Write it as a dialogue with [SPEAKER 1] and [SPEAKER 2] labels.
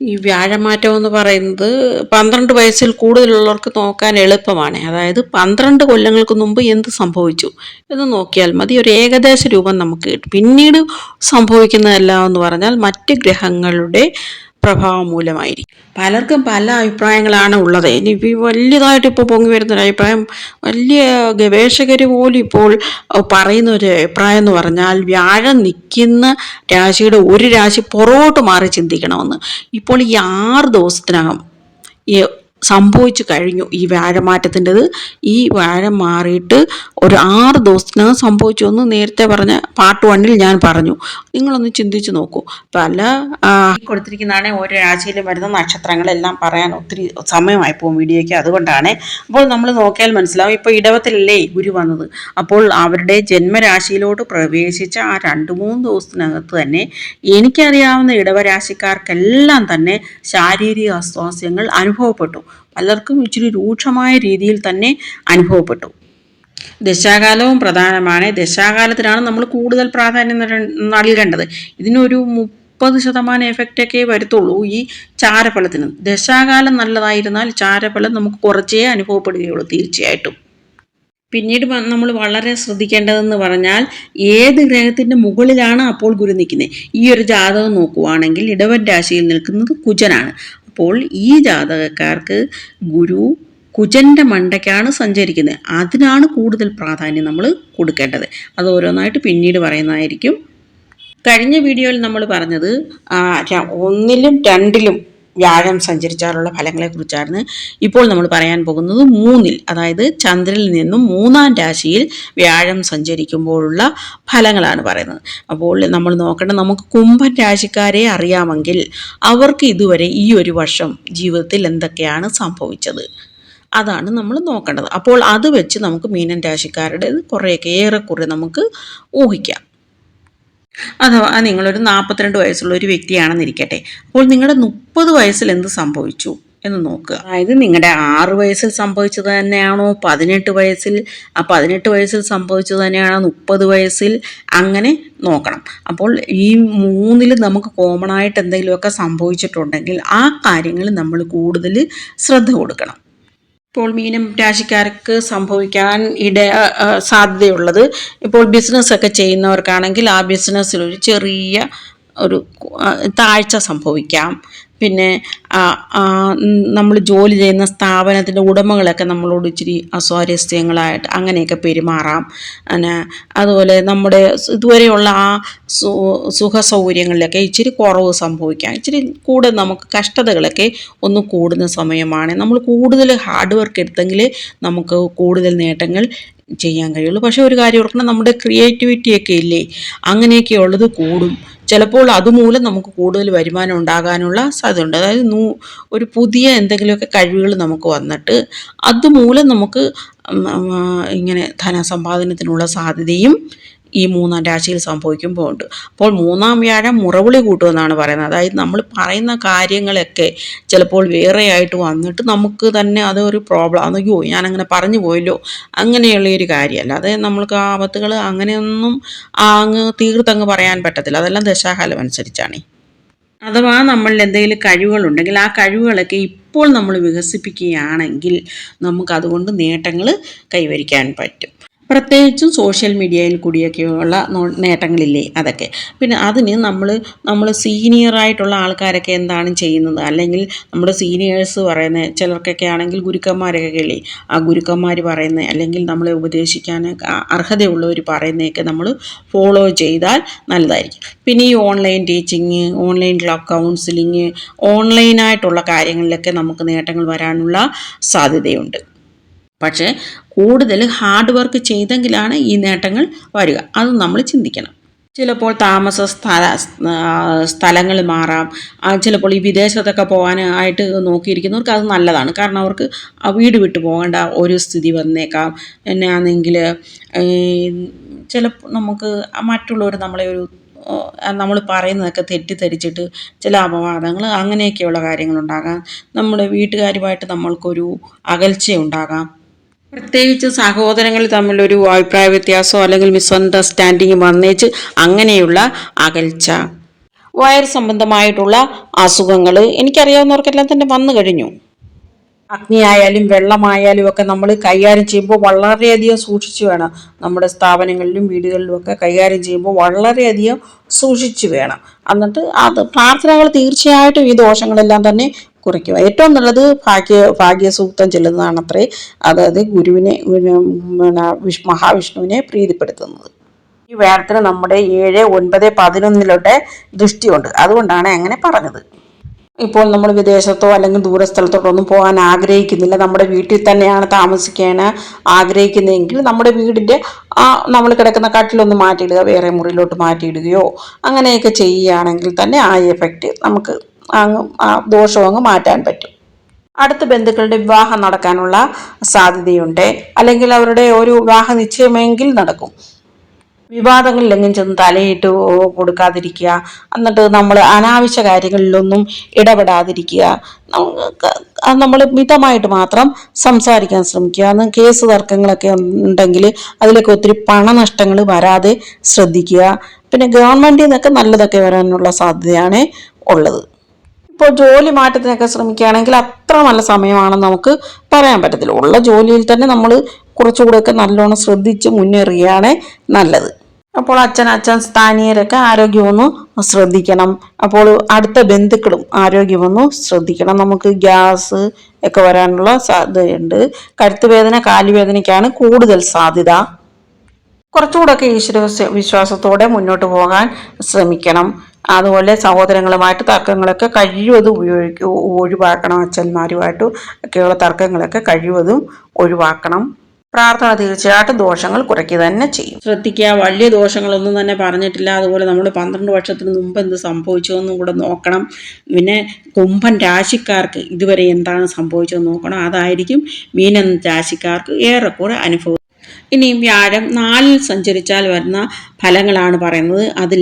[SPEAKER 1] ഈ വ്യാഴമാറ്റം എന്ന് പറയുന്നത് പന്ത്രണ്ട് വയസ്സിൽ കൂടുതലുള്ളവർക്ക് നോക്കാൻ എളുപ്പമാണ്. അതായത് പന്ത്രണ്ട് കൊല്ലങ്ങൾക്ക് മുമ്പ് എന്ത് സംഭവിച്ചു എന്ന് നോക്കിയാൽ മതി. ഒരു ഏകദേശ രൂപം നമുക്ക് കിട്ടും. പിന്നീട് സംഭവിക്കുന്നതെല്ലാം എന്ന് പറഞ്ഞാൽ മറ്റ് ഗ്രഹങ്ങളുടെ പ്രഭാവം മൂലമായിരിക്കും. പലർക്കും പല അഭിപ്രായങ്ങളാണ് ഉള്ളത്. ഇനി വലിയതായിട്ട് ഇപ്പോൾ പൊങ്ങി വരുന്നൊരു അഭിപ്രായം വലിയ ഗവേഷകർ പോലും ഇപ്പോൾ പറയുന്ന ഒരു അഭിപ്രായം എന്ന് പറഞ്ഞാൽ വ്യാഴം നിൽക്കുന്ന രാശിയുടെ ഒരു രാശി പുറകോട്ട് മാറി ചിന്തിക്കണമെന്ന്. ഇപ്പോൾ ഈ ആറ് ദിവസത്തിനകം ഈ സംഭവിച്ചു കഴിഞ്ഞു ഈ വ്യാഴമാറ്റത്തിന്റെത് ഈ വ്യാഴം മാറിയിട്ട് ഒരു ആറ് ദിവസത്തിനകം സംഭവിച്ചു എന്ന് നേരത്തെ പറഞ്ഞ പാർട്ട് വണ്ണിൽ ഞാൻ പറഞ്ഞു. നിങ്ങളൊന്ന് ചിന്തിച്ച് നോക്കൂ. പല കൊടുത്തിരിക്കുന്നതാണേ ഓരോ രാശിയിലും വരുന്ന നക്ഷത്രങ്ങളെല്ലാം പറയാൻ ഒത്തിരി സമയമായി പോകും വീഡിയോയ്ക്ക്. അതുകൊണ്ടാണ് അപ്പോൾ നമ്മൾ നോക്കിയാൽ മനസ്സിലാവും. ഇപ്പോൾ ഇടവത്തിലല്ലേ ഗുരു വന്നത്. അപ്പോൾ അവരുടെ ജന്മരാശിയിലോട്ട് പ്രവേശിച്ച ആ രണ്ട് മൂന്ന് ദിവസത്തിനകത്ത് തന്നെ എനിക്കറിയാവുന്ന ഇടവരാശിക്കാർക്കെല്ലാം തന്നെ ശാരീരിക അസ്വാസ്യങ്ങൾ അനുഭവപ്പെട്ടു. പലർക്കും ഇച്ചിരി രൂക്ഷമായ രീതിയിൽ തന്നെ അനുഭവപ്പെട്ടു. ദശാകാലവും പ്രധാനമാണ്. ദശാകാലത്തിനാണ് നമ്മൾ കൂടുതൽ പ്രാധാന്യം നൽകേണ്ടത്. ഇതിനൊരു മുപ്പത് ശതമാനം എഫക്റ്റൊക്കെ വരുത്തുള്ളൂ ഈ ചാരഫലത്തിന്. ദശാകാലം നല്ലതായിരുന്നാൽ ചാരഫലം നമുക്ക് കുറച്ചേ അനുഭവപ്പെടുകയുള്ളൂ തീർച്ചയായിട്ടും. പിന്നീട് നമ്മൾ വളരെ ശ്രദ്ധിക്കേണ്ടതെന്ന് പറഞ്ഞാൽ ഏത് ഗ്രഹത്തിന്റെ മുകളിലാണ് അപ്പോൾ ഗുരു നിൽക്കുന്നത്? ഈ ഒരു ജാതകം നോക്കുവാണെങ്കിൽ ഇടവൻ രാശിയിൽ നിൽക്കുന്നത് കുജനാണ്. അപ്പോൾ ഈ ജാതകക്കാർക്ക് ഗുരു കുജന്റെ മണ്ടയ്ക്കാണ് സഞ്ചരിക്കുന്നത്. അതിനാണ് കൂടുതൽ പ്രാധാന്യം നമ്മൾ കൊടുക്കേണ്ടത്. അത് ഓരോന്നായിട്ട് പിന്നീട് പറയുന്നതായിരിക്കും. കഴിഞ്ഞ വീഡിയോയിൽ നമ്മൾ പറഞ്ഞത് ഒന്നിലും രണ്ടിലും വ്യാഴം സഞ്ചരിച്ചാലുള്ള ഫലങ്ങളെക്കുറിച്ചാണ് ഇപ്പോൾ നമ്മൾ പറയാൻ പോകുന്നത്. മൂന്നിൽ അതായത് ചന്ദ്രനിൽ നിന്നും മൂന്നാം രാശിയിൽ വ്യാഴം സഞ്ചരിക്കുമ്പോഴുള്ള ഫലങ്ങളാണ് പറയുന്നത്. അപ്പോൾ നമ്മൾ നോക്കേണ്ട നമുക്ക് കുംഭൻ രാശിക്കാരെ അറിയാമെങ്കിൽ അവർക്ക് ഇതുവരെ ഈ ഒരു വർഷം ജീവിതത്തിൽ എന്തൊക്കെയാണ് സംഭവിച്ചത്? അതാണ് നമ്മൾ നോക്കേണ്ടത്. അപ്പോൾ അത് വെച്ച് നമുക്ക് മീനൻ രാശിക്കാരുടെ കുറേയൊക്കെ ഏറെക്കുറെ നമുക്ക് ഊഹിക്കാം. അഥവാ നിങ്ങളൊരു നാൽപ്പത്തിരണ്ട് വയസ്സുള്ള ഒരു വ്യക്തിയാണെന്നിരിക്കട്ടെ. അപ്പോൾ നിങ്ങളുടെ മുപ്പത് വയസ്സിൽ എന്ത് സംഭവിച്ചു എന്ന് നോക്കുക. അതായത് നിങ്ങളുടെ ആറ് വയസ്സിൽ സംഭവിച്ചത് തന്നെയാണോ? പതിനെട്ട് വയസ്സിൽ ആ പതിനെട്ട് വയസ്സിൽ സംഭവിച്ചത് തന്നെയാണോ? മുപ്പത് വയസ്സിൽ അങ്ങനെ നോക്കണം. അപ്പോൾ ഈ മൂന്നിൽ നമുക്ക് കോമൺ ആയിട്ട് എന്തെങ്കിലുമൊക്കെ സംഭവിച്ചിട്ടുണ്ടെങ്കിൽ ആ കാര്യങ്ങൾ നമ്മൾ കൂടുതൽ ശ്രദ്ധ കൊടുക്കണം. ഇപ്പോൾ മീനം രാശിക്കാർക്ക് സംഭവിക്കാൻ ഇട സാധ്യതയുള്ളത് ഇപ്പോൾ ബിസിനസ്സൊക്കെ ചെയ്യുന്നവർക്കാണെങ്കിൽ ആ ബിസിനസ്സിൽ ഒരു ചെറിയ ഒരു താഴ്ച സംഭവിക്കാം. പിന്നെ നമ്മൾ ജോലി ചെയ്യുന്ന സ്ഥാപനത്തിന്റെ ഉടമകളൊക്കെ നമ്മളോട് ഇച്ചിരി അസ്വാരസ്യങ്ങളായിട്ട് അങ്ങനെയൊക്കെ പെരുമാറാം. പിന്നെ അതുപോലെ നമ്മുടെ ഇതുവരെയുള്ള ആ സുഖ സൗകര്യങ്ങളിലൊക്കെ ഇച്ചിരി കുറവ് സംഭവിക്കാം. ഇച്ചിരി കൂടെ നമുക്ക് കഷ്ടതകളൊക്കെ ഒന്ന് കൂടുന്ന സമയമാണ്. നമ്മൾ കൂടുതൽ ഹാർഡ് വർക്ക് എടുത്തെങ്കിൽ നമുക്ക് കൂടുതൽ നേട്ടങ്ങൾ ചെയ്യാൻ കഴിയുള്ളൂ. പക്ഷേ ഒരു കാര്യം ഓർക്കണം നമ്മുടെ ക്രിയേറ്റിവിറ്റിയൊക്കെ ഇല്ലേ? അങ്ങനെയൊക്കെ ഉള്ളത് കൂടും. ചിലപ്പോൾ അതുമൂലം നമുക്ക് കൂടുതൽ വരുമാനം ഉണ്ടാകാനുള്ള സാധ്യതയുണ്ട്. അതായത് നൂ ഒരു പുതിയ എന്തെങ്കിലുമൊക്കെ കഴിവുകൾ നമുക്ക് വന്നിട്ട് അതുമൂലം നമുക്ക് ഇങ്ങനെ ധനസമ്പാദനത്തിനുള്ള സാധ്യതയും ഈ മൂന്നാം രാശിയിൽ സംഭവിക്കുമ്പോൾ ഉണ്ട്. അപ്പോൾ മൂന്നാം വ്യാഴം മുറവിളി കൂട്ടുമെന്നാണ് പറയുന്നത്. അതായത് നമ്മൾ പറയുന്ന കാര്യങ്ങളൊക്കെ ചിലപ്പോൾ വേറെയായിട്ട് വന്നിട്ട് നമുക്ക് തന്നെ അതൊരു പ്രോബ്ലം അയ്യോ ഞാനങ്ങനെ പറഞ്ഞു പോയല്ലോ അങ്ങനെയുള്ള ഒരു കാര്യമല്ല. അതായത് നമ്മൾക്ക് ആ ആപത്തുകൾ അങ്ങനെയൊന്നും അങ്ങ് തീർത്തങ്ങ് പറയാൻ പറ്റത്തില്ല. അതെല്ലാം ദശാകാലം അനുസരിച്ചാണ്. അഥവാ നമ്മളിൽ എന്തെങ്കിലും കഴിവുകളുണ്ടെങ്കിൽ ആ കഴിവുകളൊക്കെ ഇപ്പോൾ നമ്മൾ വികസിപ്പിക്കുകയാണെങ്കിൽ നമുക്ക് അതുകൊണ്ട് നേട്ടങ്ങൾ കൈവരിക്കാൻ പറ്റും. പ്രത്യേകിച്ചും സോഷ്യൽ മീഡിയയിൽ കൂടിയൊക്കെയുള്ള നേട്ടങ്ങളില്ലേ അതൊക്കെ. പിന്നെ അതിന് നമ്മൾ നമ്മൾ സീനിയറായിട്ടുള്ള ആൾക്കാരൊക്കെ എന്താണ് ചെയ്യുന്നത്? അല്ലെങ്കിൽ നമ്മുടെ സീനിയേഴ്സ് പറയുന്ന ചിലർക്കൊക്കെ ആണെങ്കിൽ ഗുരുക്കന്മാരൊക്കെ ഇല്ലേ? ആ ഗുരുക്കന്മാർ പറയുന്നത് അല്ലെങ്കിൽ നമ്മളെ ഉപദേശിക്കാൻ അർഹതയുള്ളവർ പറയുന്നതൊക്കെ നമ്മൾ ഫോളോ ചെയ്താൽ നല്ലതായിരിക്കും. പിന്നെ ഈ ഓൺലൈൻ ടീച്ചിങ് ഓൺലൈൻ കൗൺസിലിങ് ഓൺലൈനായിട്ടുള്ള കാര്യങ്ങളിലൊക്കെ നമുക്ക് നേട്ടങ്ങൾ വരാനുള്ള സാധ്യതയുണ്ട്. പക്ഷേ കൂടുതൽ ഹാർഡ് വർക്ക് ചെയ്തെങ്കിലാണ് ഈ നേട്ടങ്ങൾ വരിക. അത് നമ്മൾ ചിന്തിക്കണം. ചിലപ്പോൾ താമസ സ്ഥല സ്ഥലങ്ങൾ മാറാം. ചിലപ്പോൾ ഈ വിദേശത്തൊക്കെ പോകാനായിട്ട് നോക്കിയിരിക്കുന്നവർക്ക് അത് നല്ലതാണ്. കാരണം അവർക്ക് വീട് വിട്ടു പോകേണ്ട ഒരു സ്ഥിതി വന്നേക്കാം. എന്നാണെങ്കിൽ ചിലപ്പോൾ നമുക്ക് മറ്റുള്ളവർ നമ്മളെ ഒരു നമ്മൾ പറയുന്നതൊക്കെ തെറ്റിദ്ധരിച്ചിട്ട് ചില അപവാദങ്ങൾ അങ്ങനെയൊക്കെയുള്ള കാര്യങ്ങളുണ്ടാകാം. നമ്മുടെ വീട്ടുകാരുമായിട്ട് നമ്മൾക്കൊരു അകൽച്ചയുണ്ടാകാം. പ്രത്യേകിച്ച് സഹോദരങ്ങൾ തമ്മിലൊരു അഭിപ്രായ വ്യത്യാസമോ അല്ലെങ്കിൽ മിസ്അണ്ടർസ്റ്റാൻഡിങ് വന്നേച്ച് അങ്ങനെയുള്ള അകൽച്ച. വയർ സംബന്ധമായിട്ടുള്ള അസുഖങ്ങൾ എനിക്കറിയാവുന്നവർക്കെല്ലാം തന്നെ വന്നു കഴിഞ്ഞു. അഗ്നിയായാലും വെള്ളമായാലും ഒക്കെ നമ്മൾ കൈകാര്യം ചെയ്യുമ്പോൾ വളരെയധികം സൂക്ഷിച്ചു വേണം. നമ്മുടെ സ്ഥാപനങ്ങളിലും വീടുകളിലും ഒക്കെ കൈകാര്യം ചെയ്യുമ്പോൾ വളരെയധികം സൂക്ഷിച്ചു വേണം. എന്നിട്ട് അത് പ്രാർത്ഥനകൾ തീർച്ചയായിട്ടും ഈ ദോഷങ്ങളെല്ലാം തന്നെ കുറയ്ക്കുക. ഏറ്റവും നല്ലത് ഭാഗ്യ ഭാഗ്യസൂക്തം ചെല്ലുന്നതാണ് അത്രേ അതായത് ഗുരുവിനെ വിഷ് മഹാവിഷ്ണുവിനെ പ്രീതിപ്പെടുത്തുന്നത്. ഈ വേദത്തിന് നമ്മുടെ ഏഴ് ഒൻപത് പതിനൊന്നിലോട്ടെ ദൃഷ്ടിയുണ്ട്. അതുകൊണ്ടാണ് അങ്ങനെ പറഞ്ഞത്. ഇപ്പോൾ നമ്മൾ വിദേശത്തോ അല്ലെങ്കിൽ ദൂരസ്ഥലത്തോട്ടോ ഒന്നും പോകാൻ ആഗ്രഹിക്കുന്നില്ല. നമ്മുടെ വീട്ടിൽ തന്നെയാണ് താമസിക്കാൻ ആഗ്രഹിക്കുന്നതെങ്കിൽ നമ്മുടെ വീടിന്റെ ആ നമ്മൾ കിടക്കുന്ന കട്ടിലൊന്ന് മാറ്റിയിടുക വേറെ മുറിയിലോട്ട് മാറ്റിയിടുകയോ അങ്ങനെയൊക്കെ ചെയ്യുകയാണെങ്കിൽ തന്നെ ആ എഫക്റ്റ് നമുക്ക് അങ്ങ് ആ ദോഷവും അങ്ങ് മാറ്റാൻ പറ്റും. അടുത്ത ബന്ധുക്കളുടെ വിവാഹം നടക്കാനുള്ള സാധ്യതയുണ്ട്. അല്ലെങ്കിൽ അവരുടെ ഒരു വിവാഹ നിശ്ചയമെങ്കിൽ നടക്കും. വിവാദങ്ങളിലെങ്ങും ചെന്ന് തലയിട്ട് കൊടുക്കാതിരിക്കുക. എന്നിട്ട് നമ്മൾ അനാവശ്യ കാര്യങ്ങളിലൊന്നും ഇടപെടാതിരിക്കുക. നമ്മൾ മിതമായിട്ട് മാത്രം സംസാരിക്കാൻ ശ്രമിക്കുക. അന്ന് കേസ് തർക്കങ്ങളൊക്കെ ഉണ്ടെങ്കിൽ അതിലൊക്കെ ഒത്തിരി പണനഷ്ടങ്ങൾ വരാതെ ശ്രദ്ധിക്കുക. പിന്നെ ഗവൺമെന്റിൽ നിന്നൊക്കെ നല്ലതൊക്കെ വരാനുള്ള സാധ്യതയാണ് ഉള്ളത്. ഇപ്പോൾ ജോലി മാറ്റത്തിനൊക്കെ ശ്രമിക്കുകയാണെങ്കിൽ അത്ര നല്ല സമയമാണെന്ന് നമുക്ക് പറയാൻ പറ്റത്തില്ല. ഉള്ള ജോലിയിൽ തന്നെ നമ്മൾ കുറച്ചുകൂടെയൊക്കെ നല്ലോണം ശ്രദ്ധിച്ച് മുന്നേറുകയാണ് നല്ലത്. അപ്പോൾ അച്ഛൻ അച്ഛൻ സ്ഥാനീയരൊക്കെ ആരോഗ്യമൊന്ന് ശ്രദ്ധിക്കണം. അപ്പോൾ അടുത്ത ബന്ധുക്കളും ആരോഗ്യമൊന്ന് ശ്രദ്ധിക്കണം. നമുക്ക് ഗ്യാസ് ഒക്കെ വരാനുള്ള സാധ്യതയുണ്ട്. കരുത്തുവേദന കാലുവേദനയ്ക്കാണ് കൂടുതൽ സാധ്യത. കുറച്ചുകൂടെയൊക്കെ ഈശ്വര വിശ്വാസത്തോടെ മുന്നോട്ട് പോകാൻ ശ്രമിക്കണം. അതുപോലെ സഹോദരങ്ങളുമായിട്ട് തർക്കങ്ങളൊക്കെ കഴിവതും ഉപയോഗിക്കുക ഒഴിവാക്കണം. അച്ഛന്മാരുമായിട്ട് ഒക്കെയുള്ള തർക്കങ്ങളൊക്കെ കഴിവതും ഒഴിവാക്കണം. പ്രാർത്ഥന തീർച്ചയായിട്ടും ദോഷങ്ങൾ കുറയ്ക്കുക തന്നെ ചെയ്യും. ശ്രദ്ധിക്കുക. വലിയ ദോഷങ്ങളൊന്നും തന്നെ പറഞ്ഞിട്ടില്ല. അതുപോലെ നമ്മൾ പന്ത്രണ്ട് വർഷത്തിന് മുമ്പ് എന്ത് സംഭവിച്ചു എന്നും കൂടെ നോക്കണം. പിന്നെ കുംഭൻ രാശിക്കാർക്ക് ഇതുവരെ എന്താണ് സംഭവിച്ചതെന്ന് നോക്കണം. അതായിരിക്കും മീനൻ രാശിക്കാർക്ക് ഏറെക്കുറെ അനുഭവം. ഇനി വ്യാഴം നാലിൽ സഞ്ചരിച്ചാൽ വരുന്ന ഫലങ്ങളാണ് പറയുന്നത്. അതിൽ